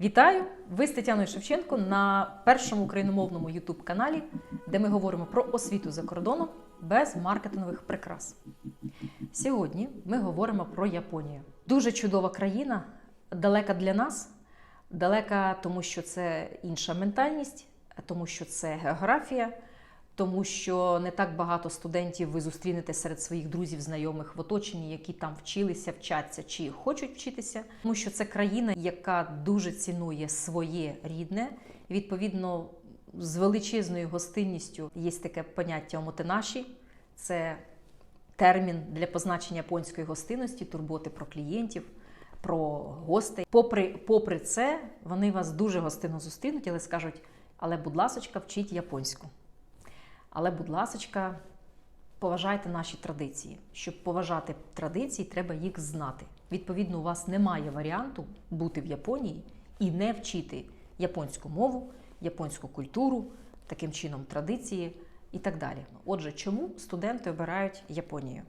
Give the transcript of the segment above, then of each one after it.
Вітаю! Ви з Тетяною Шевченко на першому україномовному youtube каналі, де ми говоримо про освіту за кордоном без маркетингових прикрас. Сьогодні ми говоримо про Японію. Дуже чудова країна, далека для нас, далека, тому що це інша ментальність, тому що це географія, тому що не так багато студентів ви зустрінете серед своїх друзів, знайомих в оточенні, які там вчилися, вчаться чи хочуть вчитися, тому що це країна, яка дуже цінує своє рідне. Відповідно, з величезною гостинністю є таке поняття омотенаші. Це термін для позначення японської гостинності, турботи про клієнтів, про гостей. Попри, попри це, вони вас дуже гостинно зустрінуть, але скажуть: але, будь ласочка, вчіть японську. Але, будь ласочка, поважайте наші традиції. Щоб поважати традиції, треба їх знати. Відповідно, у вас немає варіанту бути в Японії і не вчити японську мову, японську культуру, таким чином традиції і так далі. Отже, чому студенти обирають Японію?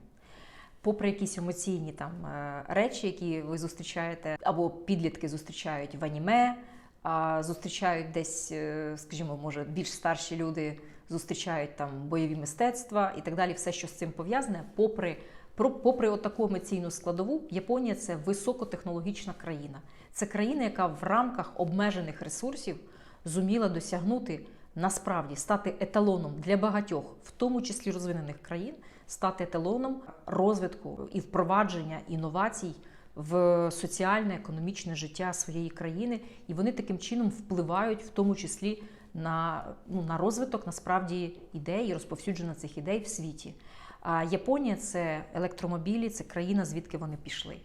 Попри якісь емоційні там е, речі, які ви зустрічаєте, або підлітки зустрічають в аніме, а зустрічають десь, е, скажімо, може, більш старші люди зустрічають там бойові мистецтва і так далі, все, що з цим пов'язане, попри попри отаку емоційну складову, Японія це високотехнологічна країна. Це країна, яка в рамках обмежених ресурсів зуміла досягнути насправді стати еталоном для багатьох, в тому числі розвинених країн, стати еталоном розвитку і впровадження інновацій в соціальне економічне життя своєї країни, і вони таким чином впливають, в тому числі на, ну, на розвиток насправді ідей і розповсюдження цих ідей в світі. А Японія це електромобілі, це країна, звідки вони пішли.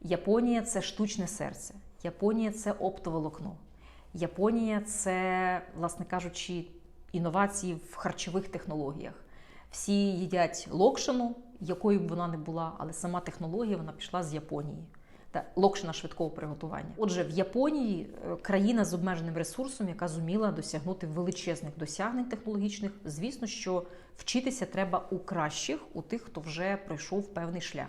Японія це штучне серце, Японія це оптоволокно. Японія це, власне кажучи, інновації в харчових технологіях. Всі їдять локшину, якою б вона не була, але сама технологія вона пішла з Японії. Та локшина швидкого приготування. Отже, в Японії е, країна з обмеженим ресурсом, яка зуміла досягнути величезних досягнень технологічних. Звісно, що вчитися треба у кращих, у тих, хто вже пройшов певний шлях.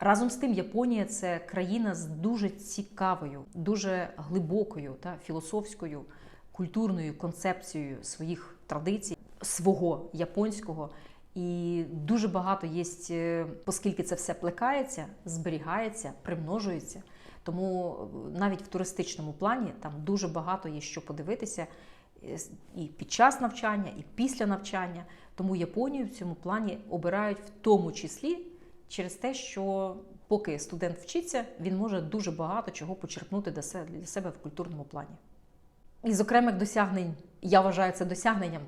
Разом з тим, Японія це країна з дуже цікавою, дуже глибокою та філософською культурною концепцією своїх традицій, свого японського. І дуже багато є, оскільки це все плекається, зберігається, примножується. Тому навіть в туристичному плані там дуже багато є що подивитися і під час навчання, і після навчання. Тому Японію в цьому плані обирають в тому числі через те, що поки студент вчиться, він може дуже багато чого почерпнути для себе в культурному плані. Із окремих досягнень я вважаю це досягненням,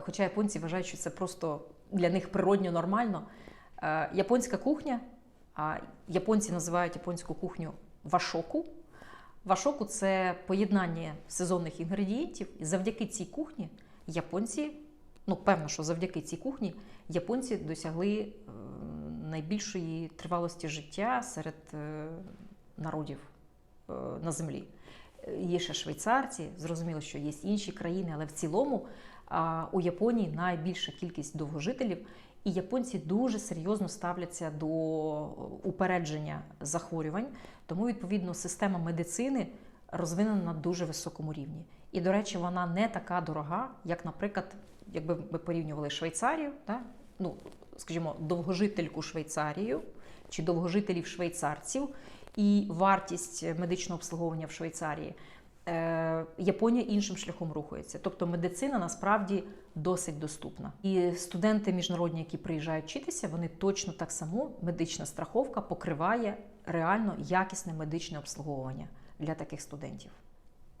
хоча японці вважають, що це просто для них природньо нормально. Японська кухня, японці називають японську кухню вашоку. Вашоку це поєднання сезонних інгредієнтів, і завдяки цій кухні японці, ну певно, що завдяки цій кухні японці досягли найбільшої тривалості життя серед народів на землі. Є ще швейцарці, зрозуміло, що є інші країни, але в цілому у Японії найбільша кількість довгожителів, і японці дуже серйозно ставляться до упередження захворювань. Тому, відповідно, система медицини розвинена на дуже високому рівні. І, до речі, вона не така дорога, як, наприклад, якби ми порівнювали Швейцарію, да? ну, скажімо, довгожительку Швейцарію чи довгожителів швейцарців і вартість медичного обслуговування в Швейцарії. Японія іншим шляхом рухається. Тобто медицина насправді досить доступна. І студенти міжнародні, які приїжджають вчитися, вони точно так само медична страховка покриває реально якісне медичне обслуговування для таких студентів.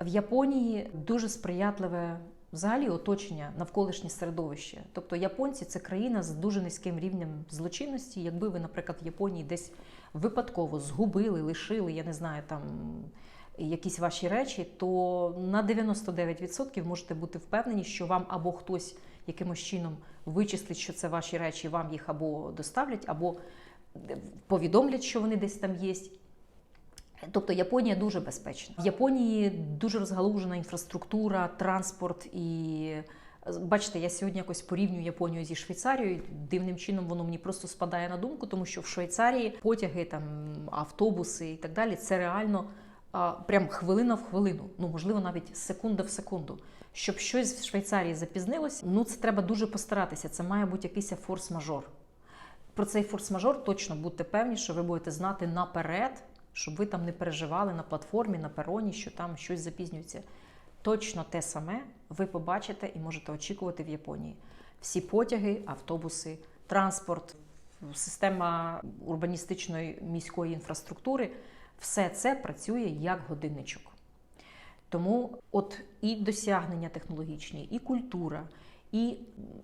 В Японії дуже сприятливе взагалі оточення навколишнє середовище. Тобто японці це країна з дуже низьким рівнем злочинності. Якби ви, наприклад, в Японії десь випадково згубили, лишили, я не знаю, там якісь ваші речі, то на 99% можете бути впевнені, що вам або хтось якимось чином вичислить, що це ваші речі, вам їх або доставлять, або повідомлять, що вони десь там є. Тобто Японія дуже безпечна. В Японії дуже розгалужена інфраструктура, транспорт і. Бачите, я сьогодні якось порівнюю Японію зі Швейцарією. Дивним чином воно мені просто спадає на думку, тому що в Швейцарії потяги, там автобуси і так далі це реально а, прям хвилина в хвилину, ну можливо, навіть секунда в секунду. Щоб щось в Швейцарії запізнилось, ну це треба дуже постаратися. Це має бути якийсь форс-мажор. Про цей форс-мажор точно будьте певні, що ви будете знати наперед, щоб ви там не переживали на платформі, на пероні, що там щось запізнюється. Точно те саме ви побачите і можете очікувати в Японії. Всі потяги, автобуси, транспорт, система урбаністичної міської інфраструктури все це працює як годинничок. Тому от і досягнення технологічні, і культура, і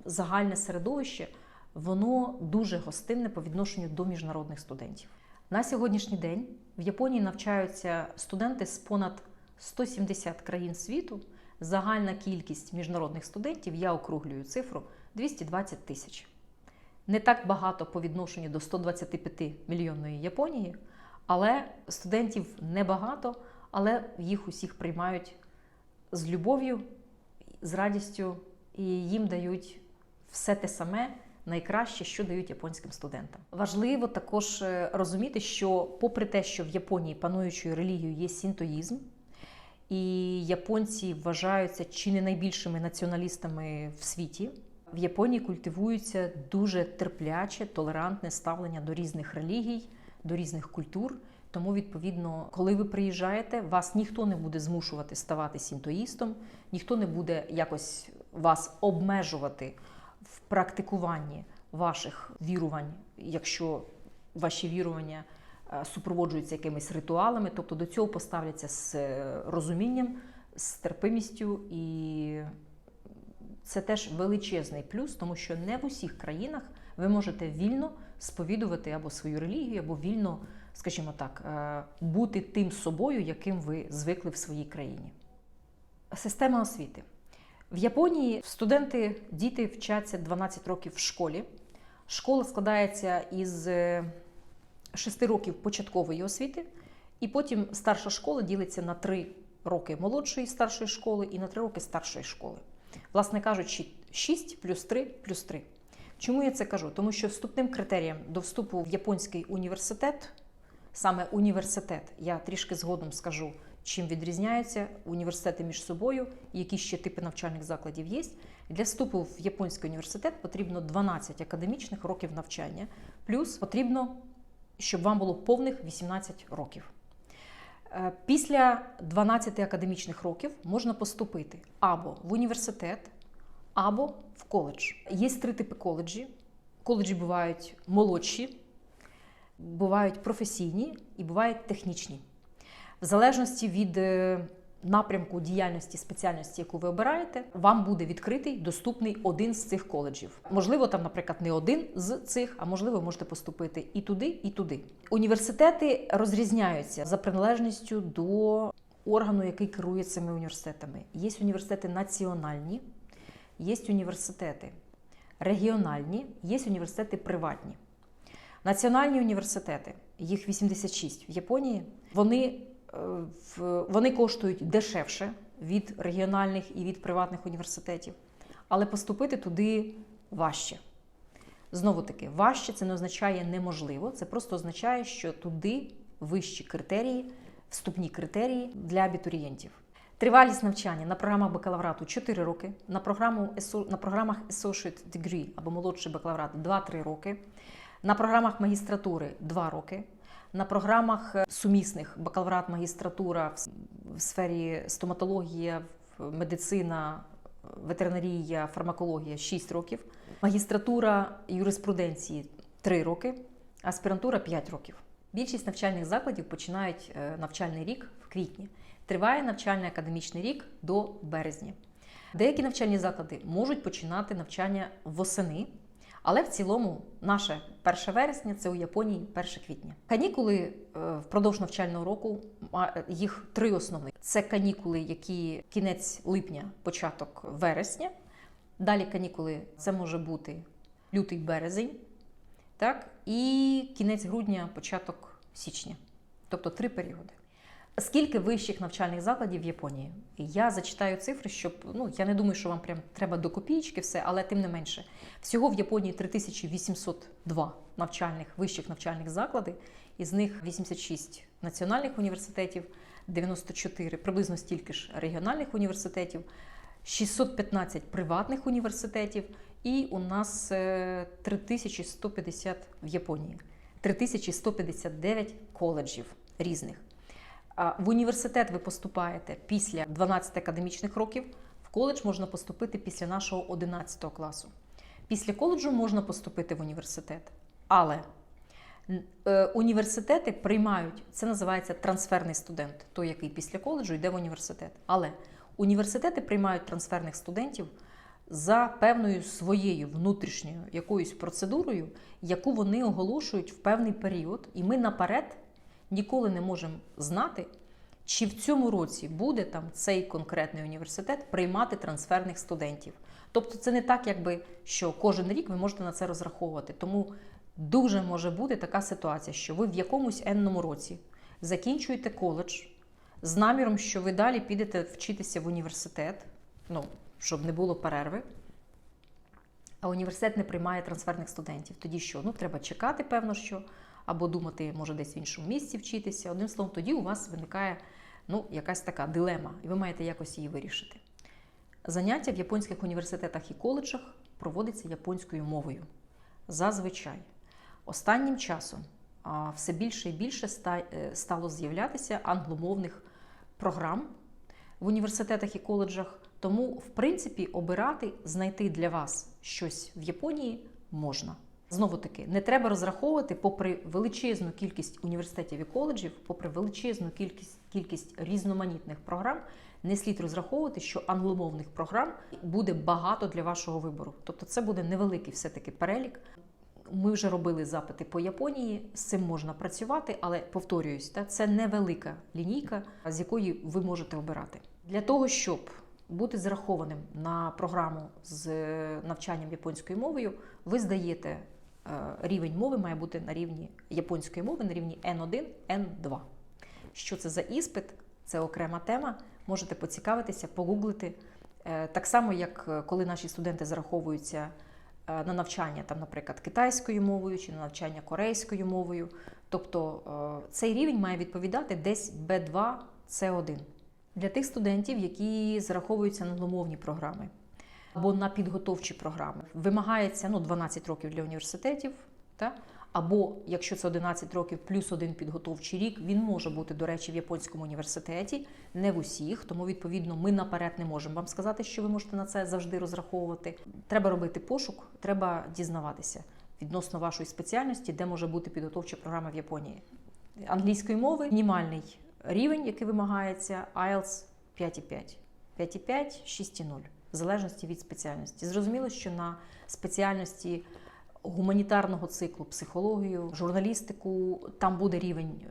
загальне середовище воно дуже гостинне по відношенню до міжнародних студентів. На сьогоднішній день в Японії навчаються студенти з понад 170 країн світу. Загальна кількість міжнародних студентів, я округлюю цифру 220 тисяч. Не так багато по відношенню до 125 мільйонної Японії, але студентів небагато, але їх усіх приймають з любов'ю, з радістю, і їм дають все те саме найкраще, що дають японським студентам. Важливо також е, розуміти, що, попри те, що в Японії пануючою релігією є сінтоїзм, і японці вважаються чи не найбільшими націоналістами в світі. В Японії культивується дуже терпляче, толерантне ставлення до різних релігій, до різних культур. Тому, відповідно, коли ви приїжджаєте, вас ніхто не буде змушувати ставати сінтоїстом, ніхто не буде якось вас обмежувати в практикуванні ваших вірувань, якщо ваші вірування е, супроводжуються якимись ритуалами, тобто до цього поставляться з е, розумінням, з терпимістю, і це теж величезний плюс, тому що не в усіх країнах ви можете вільно сповідувати або свою релігію, або вільно, скажімо так, е, бути тим собою, яким ви звикли в своїй країні. Система освіти. В Японії студенти, діти вчаться 12 років в школі. Школа складається із 6 років початкової освіти, і потім старша школа ділиться на 3 роки молодшої старшої школи і на 3 роки старшої школи. Власне кажучи, 6 плюс 3 плюс 3. Чому я це кажу? Тому що вступним критерієм до вступу в японський університет, саме університет, я трішки згодом скажу, чим відрізняються університети між собою, які ще типи навчальних закладів є. Для вступу в японський університет потрібно 12 академічних років навчання, плюс потрібно, щоб вам було повних 18 років. Е, Після 12 академічних років можна поступити або в університет, або в коледж. Є три типи коледжі. Коледжі бувають молодші, бувають професійні і бувають технічні. В залежності від е, напрямку діяльності спеціальності, яку ви обираєте, вам буде відкритий доступний один з цих коледжів. Можливо, там, наприклад, не один з цих, а можливо, ви можете поступити і туди, і туди. Університети розрізняються за приналежністю до органу, який керує цими університетами. Є університети національні, є університети регіональні, є університети приватні. Національні університети, їх 86 в Японії, вони, е, вони коштують дешевше від регіональних і від приватних університетів, але поступити туди важче. Знову таки, важче це не означає неможливо, це просто означає, що туди вищі критерії, вступні критерії для абітурієнтів. Тривалість навчання на програмах бакалаврату 4 роки, на, програму, на програмах Associate Degree або молодший бакалаврат 2-3 роки, на програмах магістратури 2 роки, на програмах е, сумісних бакалаврат, магістратура в сфері стоматологія, медицина, ветеринарія, фармакологія 6 років, магістратура юриспруденції 3 роки, аспірантура 5 років. Більшість навчальних закладів починають е, навчальний рік квітні. Триває навчальний академічний рік до березня. Деякі навчальні заклади можуть починати навчання восени, але в цілому наше 1 вересня це у Японії 1 квітня. Канікули е, впродовж навчального року їх три основних: це канікули, які кінець липня, початок вересня. Далі канікули це може бути лютий березень, так, і кінець грудня, початок січня. Тобто три періоди. Скільки вищих навчальних закладів в Японії? Я зачитаю цифри, щоб ну я не думаю, що вам прям треба до копійки все, але тим не менше. Всього в Японії 3802 навчальних вищих навчальних заклади, із них 86 національних університетів, 94, приблизно стільки ж регіональних університетів, 615 приватних університетів, і у нас е, 3150 в Японії, 3159 коледжів різних. В університет ви поступаєте після 12 академічних років. В коледж можна поступити після нашого 11 класу. Після коледжу можна поступити в університет. Але е, університети приймають, це називається трансферний студент, той, який після коледжу йде в університет. Але університети приймають трансферних студентів за певною своєю внутрішньою якоюсь процедурою, яку вони оголошують в певний період, і ми наперед ніколи не можемо знати, чи в цьому році буде там цей конкретний університет приймати трансферних студентів. Тобто це не так, якби що кожен рік ви можете на це розраховувати. Тому дуже може бути така ситуація, що ви в якомусь енному році закінчуєте коледж з наміром, що ви далі підете вчитися в університет, ну, щоб не було перерви. А університет не приймає трансферних студентів. Тоді що? Ну, треба чекати, певно, що, або думати, може, десь в іншому місці вчитися. Одним словом, тоді у вас виникає ну, якась така дилема, і ви маєте якось її вирішити. Заняття в японських університетах і коледжах проводиться японською мовою. Зазвичай. Останнім часом все більше і більше е, стало з'являтися англомовних програм в університетах і коледжах. Тому, в принципі, обирати, знайти для вас щось в Японії можна. Знову таки, не треба розраховувати, попри величезну кількість університетів і коледжів, попри величезну кількість, кількість різноманітних програм, не слід розраховувати, що англомовних програм буде багато для вашого вибору. Тобто, це буде невеликий все-таки перелік. Ми вже робили запити по Японії, з цим можна працювати, але повторююсь, та, це невелика лінійка, з якої ви можете обирати. Для того, щоб бути зарахованим на програму з е, навчанням японською мовою, ви здаєте рівень мови має бути на рівні японської мови на рівні N1, N2. Що це за іспит? Це окрема тема. Можете поцікавитися, погуглити. Е, Так само, як е, коли наші студенти зараховуються е, на навчання, там, наприклад, китайською мовою чи на навчання корейською мовою. Тобто е, цей рівень має відповідати десь B2 C1 для тих студентів, які зараховуються на англомовні програми або на підготовчі програми. Вимагається ну, 12 років для університетів. Та? Або якщо це 11 років плюс один підготовчий рік, він може бути, до речі, в японському університеті, не в усіх. Тому, відповідно, ми наперед не можемо вам сказати, що ви можете на це завжди розраховувати. Треба робити пошук, треба дізнаватися відносно вашої спеціальності, де може бути підготовча програма в Японії. Англійської мови мінімальний рівень, який вимагається, IELTS 5,5. 5,5, 6,0, в залежності від спеціальності. Зрозуміло, що на спеціальності гуманітарного циклу, психологію, журналістику, там буде рівень е,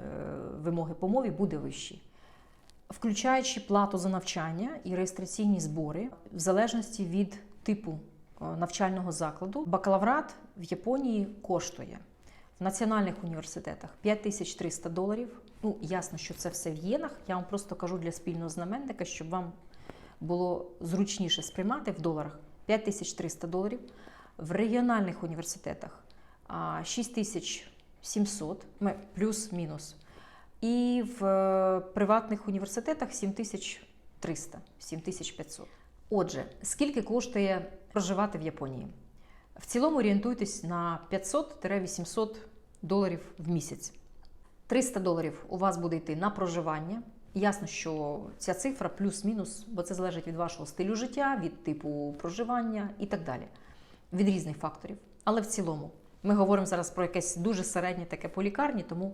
вимоги по мові буде вищий. Включаючи плату за навчання і реєстраційні збори, в залежності від типу е, навчального закладу, бакалаврат в Японії коштує в національних університетах 5300 доларів. Ну, ясно, що це все в єнах. Я вам просто кажу для спільного знаменника, щоб вам було зручніше сприймати в доларах 5300 доларів. В регіональних університетах 6700, плюс-мінус. І в е, приватних університетах 7300, 7500. Отже, скільки коштує проживати в Японії? В цілому орієнтуйтесь на 500-800 доларів в місяць. 300 доларів у вас буде йти на проживання. Ясно, що ця цифра плюс-мінус, бо це залежить від вашого стилю життя, від типу проживання і так далі, від різних факторів. Але в цілому ми говоримо зараз про якесь дуже середнє таке по лікарні, тому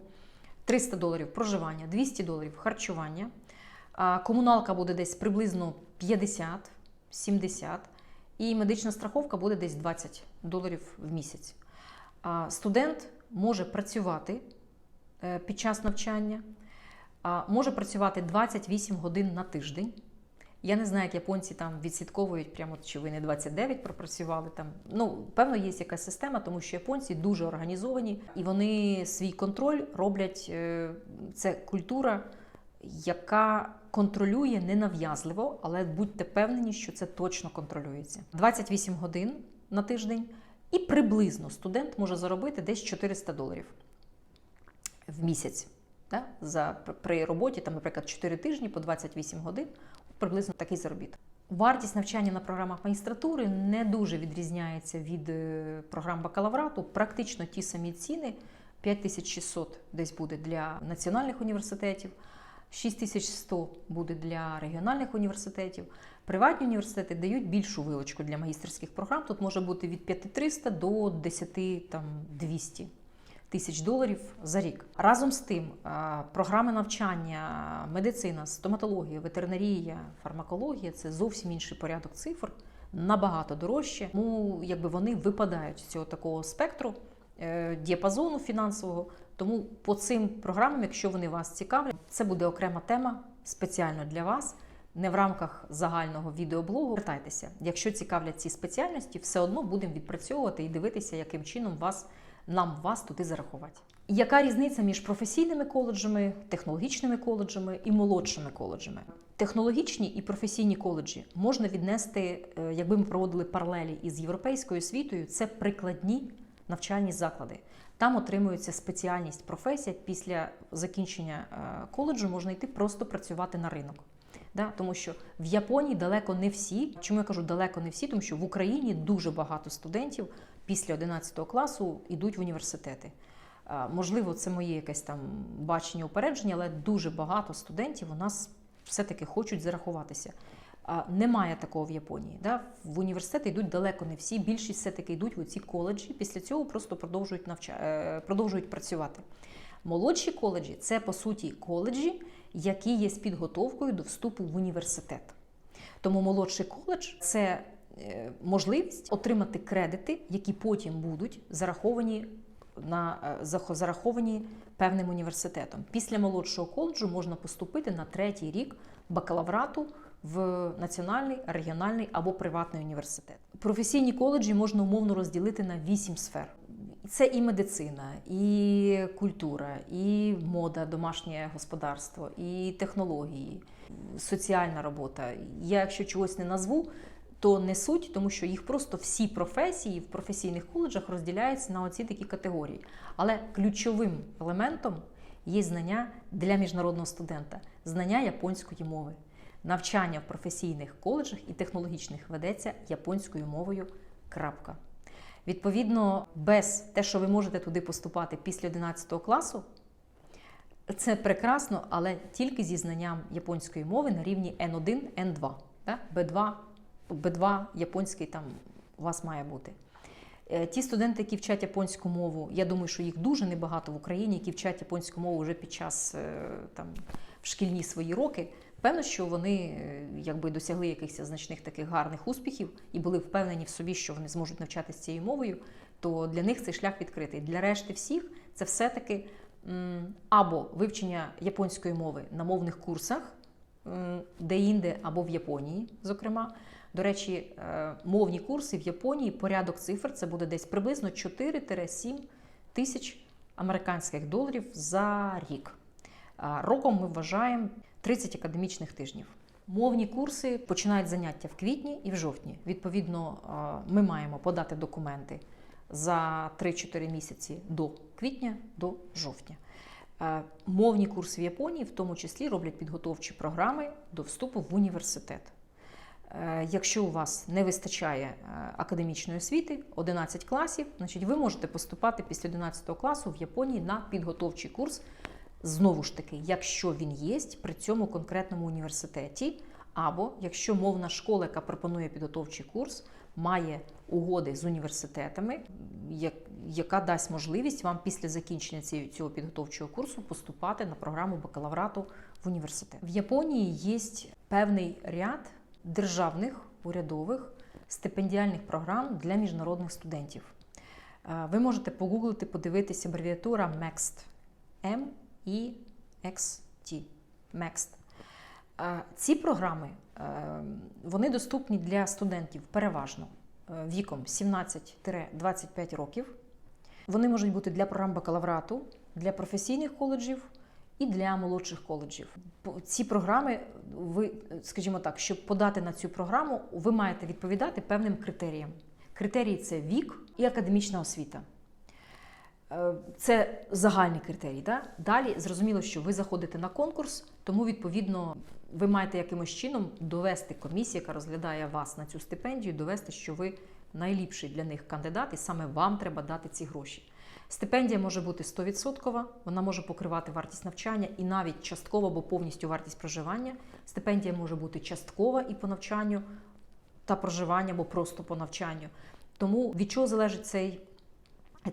300 доларів проживання, 200 доларів харчування. Комуналка буде десь приблизно 50-70, і медична страховка буде десь 20 доларів в місяць. Студент може працювати е, під час навчання, може працювати 28 годин на тиждень. Я не знаю, як японці там відслідковують, прямо чи ви не 29 пропрацювали там. Ну, певно, є якась система, тому що японці дуже організовані і вони свій контроль роблять. е, Це культура, яка контролює ненав'язливо, але будьте певнені, що це точно контролюється. 28 годин на тиждень, і приблизно студент може заробити десь 400 доларів в місяць. Да? За, при роботі, там, наприклад, 4 тижні по 28 годин, приблизно такий заробіток. Вартість навчання на програмах магістратури не дуже відрізняється від е, програм бакалаврату. Практично ті самі ціни. 5600 десь буде для національних університетів, 6100 буде для регіональних університетів. Приватні університети дають більшу вилочку для магістерських програм. Тут може бути від 5300 до 10 там, 200 тисяч доларів за рік. Разом з тим, е, програми навчання, медицина, стоматологія, ветеринарія, фармакологія це зовсім інший порядок цифр, набагато дорожче. Тому якби вони випадають з цього такого спектру е, діапазону фінансового. Тому по цим програмам, якщо вони вас цікавлять, це буде окрема тема спеціально для вас. Не в рамках загального відеоблогу. Вертайтеся. Якщо цікавлять ці спеціальності, все одно будемо відпрацьовувати і дивитися, яким чином вас нам вас туди зарахувати. Яка різниця між професійними коледжами, технологічними коледжами і молодшими коледжами? Технологічні і професійні коледжі можна віднести, е, якби ми проводили паралелі із європейською освітою, це прикладні навчальні заклади. Там отримується спеціальність професія. Після закінчення е, коледжу можна йти просто працювати на ринок. Да? Тому що в Японії далеко не всі. Чому я кажу далеко не всі? Тому що в Україні дуже багато студентів після 11 класу йдуть в університети. Можливо, це моє якесь там бачення упередження, але дуже багато студентів у нас все-таки хочуть зарахуватися. Немає такого в Японії. Да? В університети йдуть далеко не всі. Більшість все-таки йдуть в ці коледжі. Після цього просто продовжують навча... е, продовжують працювати. Молодші коледжі це по суті коледжі, які є з підготовкою до вступу в університет. Тому молодший коледж це е, можливість отримати кредити, які потім будуть зараховані на е, зараховані певним університетом. Після молодшого коледжу можна поступити на третій рік бакалаврату в національний, регіональний або приватний університет. Професійні коледжі можна умовно розділити на вісім сфер. Це і медицина, і культура, і мода, домашнє господарство, і технології, соціальна робота. Я, якщо чогось не назву, то не суть, тому що їх просто всі професії в професійних коледжах розділяються на оці такі категорії. Але ключовим елементом є знання для міжнародного студента, знання японської мови. Навчання в професійних коледжах і технологічних ведеться японською мовою. Крапка. Відповідно, без те, що ви можете туди поступати після 11 класу, це прекрасно, але тільки зі знанням японської мови на рівні N1, N2. Да? B2, B2 японський там у вас має бути. Е, Ті студенти, які вчать японську мову, я думаю, що їх дуже небагато в Україні, які вчать японську мову вже під час е, там, в шкільні свої роки. Певно, що вони е, якби досягли якихось значних таких гарних успіхів і були впевнені в собі, що вони зможуть навчатися цією мовою, то для них цей шлях відкритий. Для решти всіх це все-таки або вивчення японської мови на мовних курсах, де-інде, або в Японії, зокрема. До речі, е, мовні курси в Японії порядок цифр це буде десь приблизно 4-7 тисяч американських доларів за рік. Роком ми вважаємо 30 академічних тижнів. Мовні курси починають заняття в квітні і в жовтні. Відповідно, е, ми маємо подати документи за 3-4 місяці до квітня, до жовтня. Е, Мовні курси в Японії в тому числі роблять підготовчі програми до вступу в університет. Е, Якщо у вас не вистачає е, академічної освіти, 11 класів, значить ви можете поступати після 11 класу в Японії на підготовчий курс. Знову ж таки, якщо він є при цьому конкретному університеті, або якщо мовна школа, яка пропонує підготовчий курс, має угоди з університетами, яка дасть можливість вам після закінчення цього підготовчого курсу поступати на програму бакалаврату в університет. В Японії є певний ряд державних урядових стипендіальних програм для міжнародних студентів. Е, Ви можете погуглити, подивитися абревіатура MEXT. M-E-X-T. MEXT. Е, Ці програми е, вони доступні для студентів переважно віком 17-25 років. Вони можуть бути для програм бакалаврату, для професійних коледжів і для молодших коледжів. Ці програми, ви, скажімо так, щоб подати на цю програму, ви маєте відповідати певним критеріям. Критерії це вік і академічна освіта. Е, Це загальний критерій. Да? Далі зрозуміло, що ви заходите на конкурс, тому відповідно ви маєте якимось чином довести комісію, яка розглядає вас на цю стипендію, довести, що ви найліпший для них кандидат, і саме вам треба дати ці гроші. Стипендія може бути 100%, вона може покривати вартість навчання і навіть частково або повністю вартість проживання. Стипендія може бути часткова і по навчанню та проживання, або просто по навчанню. Тому від чого залежить цей,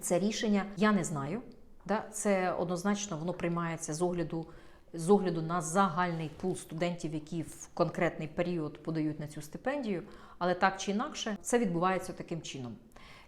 це рішення, я не знаю. Да? Це однозначно воно приймається з огляду, з огляду на загальний пул студентів, які в конкретний період подають на цю стипендію. Але так чи інакше, це відбувається таким чином.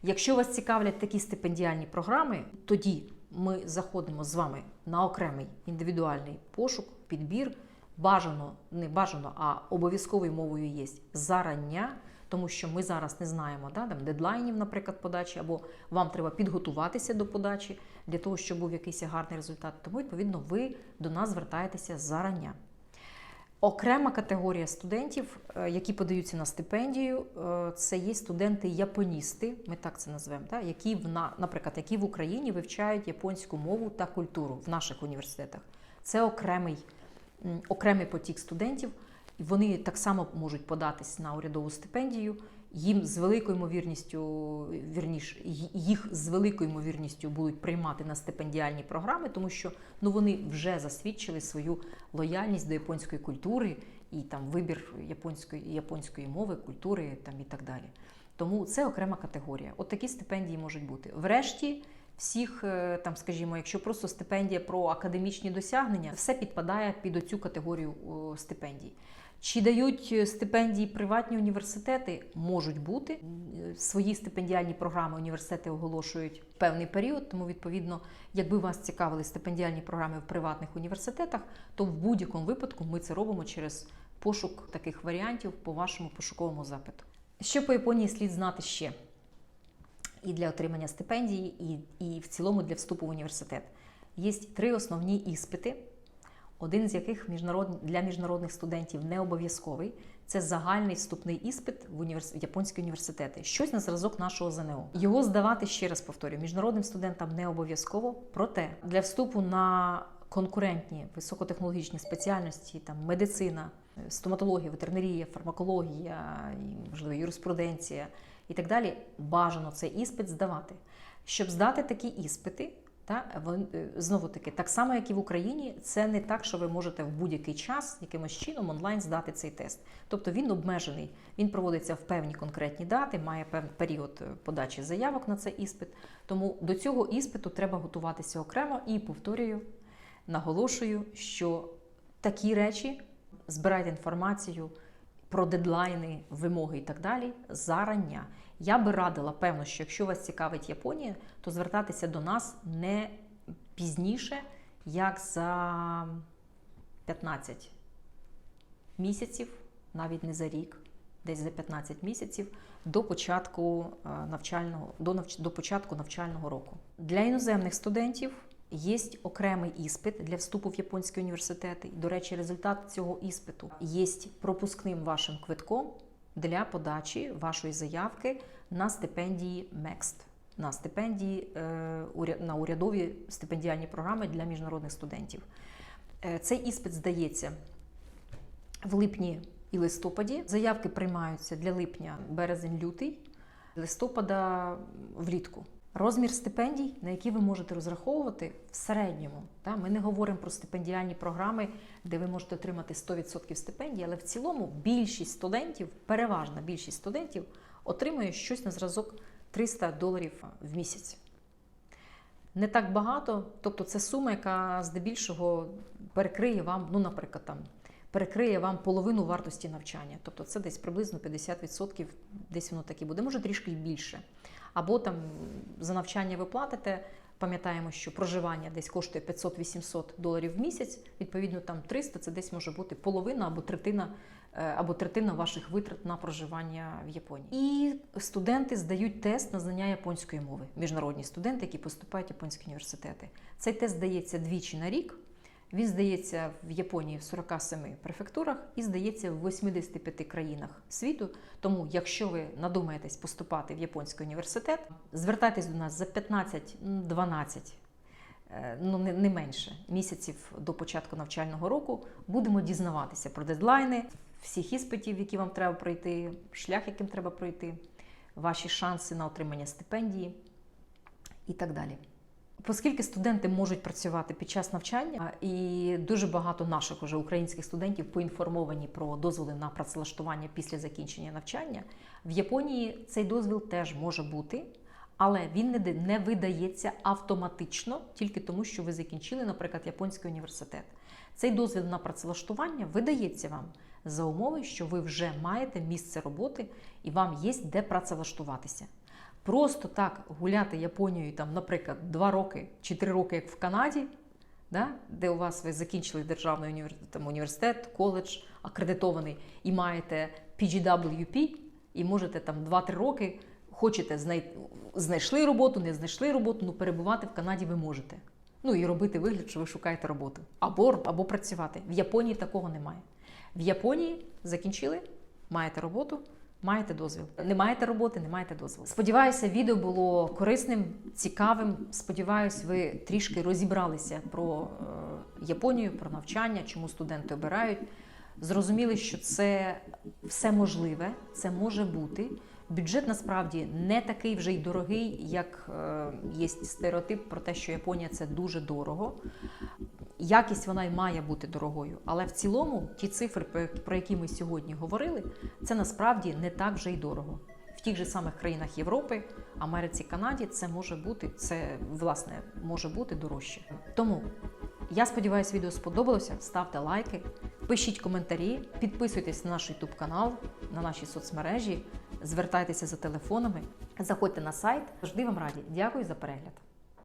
Якщо вас цікавлять такі стипендіальні програми, тоді ми заходимо з вами на окремий індивідуальний пошук, підбір. Бажано, не бажано, а обов'язковою мовою є зарання, тому що ми зараз не знаємо да, там, дедлайнів, наприклад, подачі, або вам треба підготуватися до подачі для того, щоб був якийсь гарний результат. Тому, відповідно, ви до нас звертаєтеся зарання. Окрема категорія студентів, е, які подаються на стипендію, е, це є студенти-японісти, ми так це назвемо, да, які в на- наприклад, які в Україні вивчають японську мову та культуру в наших університетах. Це окремий, окремий потік студентів. Вони так само можуть податись на урядову стипендію. Їм з великою ймовірністю, вірніш, їх з великою ймовірністю будуть приймати на стипендіальні програми, тому що ну вони вже засвідчили свою лояльність до японської культури і там вибір японської японської мови, культури там і так далі. Тому це окрема категорія. От такі стипендії можуть бути. Врешті, всіх е, там, скажімо, якщо просто стипендія про академічні досягнення, все підпадає під оцю категорію стипендій. Чи дають е, стипендії приватні університети? Можуть бути. Е, Свої стипендіальні програми університети оголошують певний період, тому відповідно, якби вас цікавили стипендіальні програми в приватних університетах, то в будь-якому випадку ми це робимо через пошук таких варіантів по вашому пошуковому запиту. Що по Японії слід знати ще? І для отримання стипендії, і, і в цілому для вступу в університет. Є три основні іспити один з яких для міжнародних студентів не обов'язковий. Це загальний вступний іспит в, універс... японські університети, щось на зразок нашого ЗНО. Його здавати ще раз повторюю, міжнародним студентам не обов'язково. Проте для вступу на конкурентні високотехнологічні спеціальності, там медицина, стоматологія, ветеринарія, фармакологія, і, можливо, юриспруденція і так далі, бажано цей іспит здавати. Щоб здати такі іспити, та е, знову таки, так само, як і в Україні, це не так, що ви можете в будь-який час якимось чином онлайн здати цей тест. Тобто він обмежений, він проводиться в певні конкретні дати, має певний період е, подачі заявок на цей іспит. Тому до цього іспиту треба готуватися окремо і повторюю, наголошую, що такі речі збирайте інформацію про дедлайни, вимоги і так далі зарання. Я би радила, певно, що якщо вас цікавить Японія, то звертатися до нас не пізніше, як за 15 місяців, навіть не за рік, десь за 15 місяців до початку е, навчального до, навч, до початку навчального року. Для іноземних студентів є окремий іспит для вступу в японські університети. До речі, результат цього іспиту є пропускним вашим квитком для подачі вашої заявки на стипендії MEXT, на стипендії е, на урядові стипендіальні програми для міжнародних студентів. Е, Цей іспит здається в липні і листопаді. Заявки приймаються для липня, березень, лютий, листопада влітку. Розмір стипендій, на які ви можете розраховувати в середньому. Та? Ми не говоримо про стипендіальні програми, де ви можете отримати 100% стипендій, але в цілому більшість студентів, переважна більшість студентів, отримує щось на зразок 300 доларів в місяць. Не так багато, тобто це сума, яка здебільшого перекриє вам, ну, наприклад, там перекриє вам половину вартості навчання. Тобто це десь приблизно 50%, десь воно так і буде, може трішки більше. Або там за навчання ви платите. Пам'ятаємо, що проживання десь коштує 500-800 доларів в місяць. Відповідно, там 300 це десь може бути половина або третина, е, або третина ваших витрат на проживання в Японії. І студенти здають тест на знання японської мови. Міжнародні студенти, які поступають в японські університети. Цей тест здається двічі на рік. Він здається в Японії в 47 префектурах і здається в 85 країнах світу. Тому, якщо ви надумаєтесь поступати в японський університет, звертайтесь до нас за 15-12 е, ну не, менше місяців до початку навчального року. Будемо дізнаватися про дедлайни всіх іспитів, які вам треба пройти, шлях, яким треба пройти, ваші шанси на отримання стипендії і так далі. Оскільки студенти можуть працювати під час навчання, і дуже багато наших уже українських студентів поінформовані про дозволи на працевлаштування після закінчення навчання, в Японії цей дозвіл теж може бути, але він не, видається автоматично тільки тому, що ви закінчили, наприклад, японський університет. Цей дозвіл на працевлаштування видається вам за умови, що ви вже маєте місце роботи і вам є де працевлаштуватися. Просто так гуляти Японією, там, наприклад, 2 роки чи 3 роки, як в Канаді, да, де у вас ви закінчили державний універ... там, університет, коледж акредитований, і маєте PGWP, і можете там 2-3 роки, хочете знай... знайшли роботу, не знайшли роботу, ну перебувати в Канаді ви можете. Ну і робити вигляд, що ви шукаєте роботу. Або, або працювати. В Японії такого немає. В Японії закінчили, маєте роботу, маєте дозвіл. Не маєте роботи, не маєте дозволу. Сподіваюся, відео було корисним, цікавим. Сподіваюсь, ви трішки розібралися про е, Японію, про навчання, чому студенти обирають. Зрозуміли, що це все можливе, це може бути. Бюджет насправді не такий вже й дорогий, як е, є стереотип про те, що Японія це дуже дорого. Якість вона й має бути дорогою, але в цілому ті цифри, про- які ми сьогодні говорили, це насправді не так вже й дорого. Тих же самих країнах Європи, Америці, Канаді це може бути, це власне може бути дорожче. Тому я сподіваюся, відео сподобалося. Ставте лайки, пишіть коментарі, підписуйтесь на наш YouTube канал, на наші соцмережі, звертайтеся за телефонами, заходьте на сайт. Завжди вам раді. Дякую за перегляд.